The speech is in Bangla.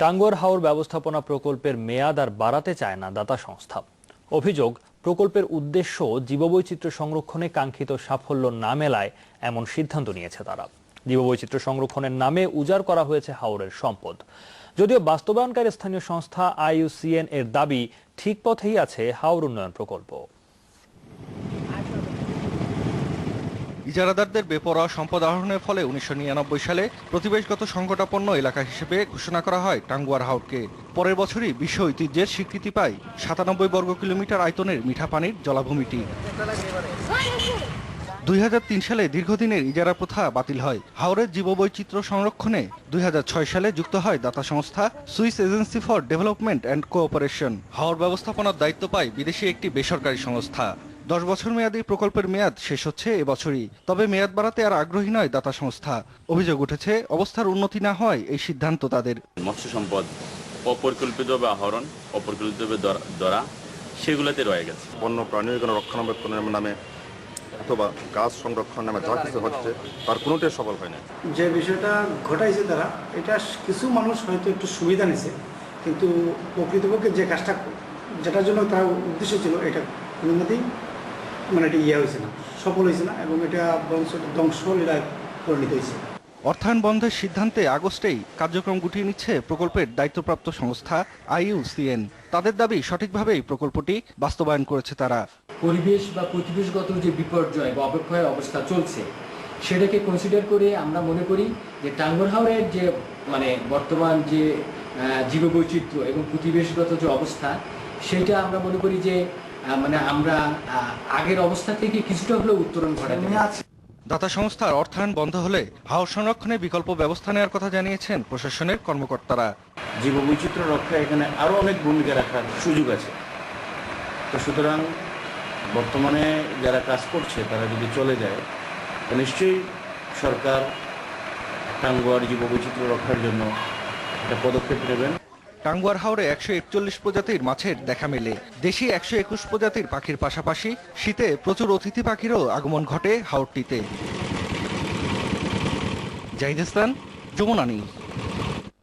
টাঙ্গুয়ার হাওর ব্যবস্থাপনা প্রকল্পের মেয়াদ আর বাড়াতে চায় না দাতা সংস্থা। অভিযোগ, প্রকল্পের উদ্দেশ্য জীববৈচিত্র্য সংরক্ষণে কাঙ্ক্ষিত সাফল্য না মেলায় এমন সিদ্ধান্ত নিয়েছে তারা। জীববৈচিত্র্য সংরক্ষণের নামে উজাড় করা হয়েছে হাওরের সম্পদ। যদিও বাস্তবায়নকারী স্থানীয় সংস্থা আইইউসিএন এর দাবি, ঠিক পথেই আছে হাওর উন্নয়ন প্রকল্প। ইজারাদারদের বেপরোয়া সম্পদ আহরণের ফলে উনিশশো নিরানব্বই সালে প্রতিবেশগত সংকটাপন্ন এলাকা হিসেবে ঘোষণা করা হয় টাঙ্গুয়ার হাওরকে পরের বছরই বিশ্ব ঐতিহ্যের স্বীকৃতি পায় সাতানব্বই বর্গ কিলোমিটার আয়তনের মিঠা পানির জলাভূমিটি। দুই হাজার তিন সালে দীর্ঘদিনের ইজারা প্রথা বাতিল হয়। হাওরের জীববৈচিত্র্য সংরক্ষণে দুই হাজার ছয় সালে যুক্ত হয় দাতা সংস্থা Swiss agency for development and cooperation. হাওর ব্যবস্থাপনার দায়িত্ব পায় বিদেশি একটি বেসরকারি সংস্থা। দশ বছর মেয়াদী প্রকল্পের মেয়াদ শেষ হচ্ছে এবছরই। তবে মেয়াদ বাড়াতে আর আগ্রহী নয় দাতা সংস্থা। অভিযোগ উঠেছে অবস্থার উন্নতি না হয় এই সিদ্ধান্ত তাদের। মৎস্য সম্পদ অপরিকল্পিতভাবে আহরণ অপরিকল্পিতভাবে ধরা- ধরা সেগুলোতে রয়ে গেছে। বন্য প্রাণী কোনো রক্ষণাবেক্ষণের নামে অথবা গাছ সংরক্ষণ নামে যা কিছু হচ্ছে তার কোনোটাই সফল হয় না যে বিষয়টা ঘটাইছে তারা এটা কিছু মানুষ হয়তো একটু সুবিধা নিছে কিন্তু প্রকৃতপক্ষে যে কাজটা যেটার জন্য তার উদ্দেশ্য ছিল এটা মতেই মানে এটা ইয়ে হয়েছে না সফল হয়েছে না এবং এটা বংশ ধ্বংসলীলায় পরিণত হয়েছে। অর্থায়ন বন্ধের সিদ্ধান্তে আগস্টেই কার্যক্রম গুটিয়ে নিচ্ছে প্রকল্পের দায়িত্বপ্রাপ্ত সংস্থা আইইউসিএন তাদের দাবি সঠিকভাবেই প্রকল্পটি বাস্তবায়ন করেছে তারা। পরিবেশ বা প্রতিবেশগত যে বিপর্যয় বা অবক্ষয় অবস্থা চলছে সেটাকে কনসিডার করে আমরা মনে করি যে টাঙ্গর হাওরের যে মানে বর্তমান যে জীববৈচিত্র্য এবং প্রতিবেশগত যে অবস্থা সেটা আমরা মনে করি যে মানে আমরা আগের অবস্থা থেকে কিছুটা হলেও উত্তরণ ঘটাতে। দাতা সংস্থার অর্থায়ন বন্ধ হলে হাওর সংরক্ষণে বিকল্প ব্যবস্থা নেওয়ার কথা জানিয়েছেন প্রশাসনের কর্মকর্তারা। জীববৈচিত্র্য রক্ষা এখানে আরও অনেক ভূমিকা রাখার সুযোগ আছে। তো সুতরাং বর্তমানে যারা কাজ করছে তারা যদি চলে যায় তো নিশ্চয়ই সরকার টাঙ্গুয়ার জীববৈচিত্র্য রক্ষার জন্য একটা পদক্ষেপ নেবেন। টাঙ্গুয়ার হাওরে একশো একচল্লিশ প্রজাতির মাছের দেখা মেলে। দেশি একশো একুশ প্রজাতির পাখির পাশাপাশি শীতে প্রচুর অতিথি পাখিরও আগমন ঘটে হাওরটিতে। জাহিদ ইসলাম যমুনা নিউজ।